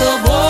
тобою,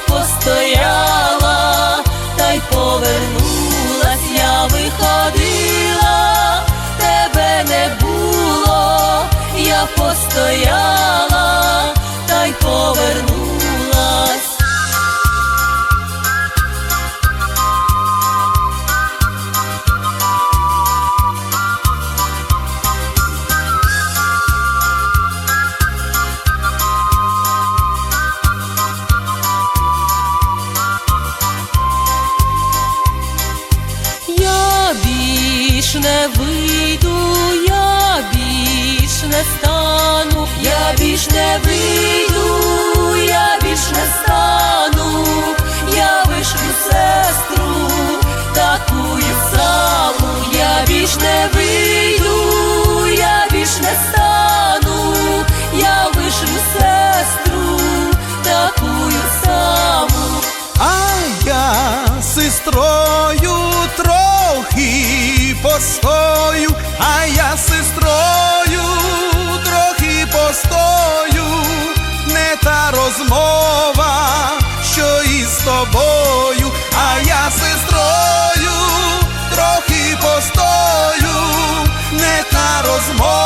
постояла, та й повернулась, я виходила, більш не вийду, я більш не стану, я більш не вийду, я більш не стану, я вишлю сестру, такую саму, я більш не вийду, я більш не стану, я вишлю сестру, такую саму. А я сестрою трохи простою, а я сестрою трохи постою, не та розмова, що із тобою, а я сестрою трохи постою, не та розмова.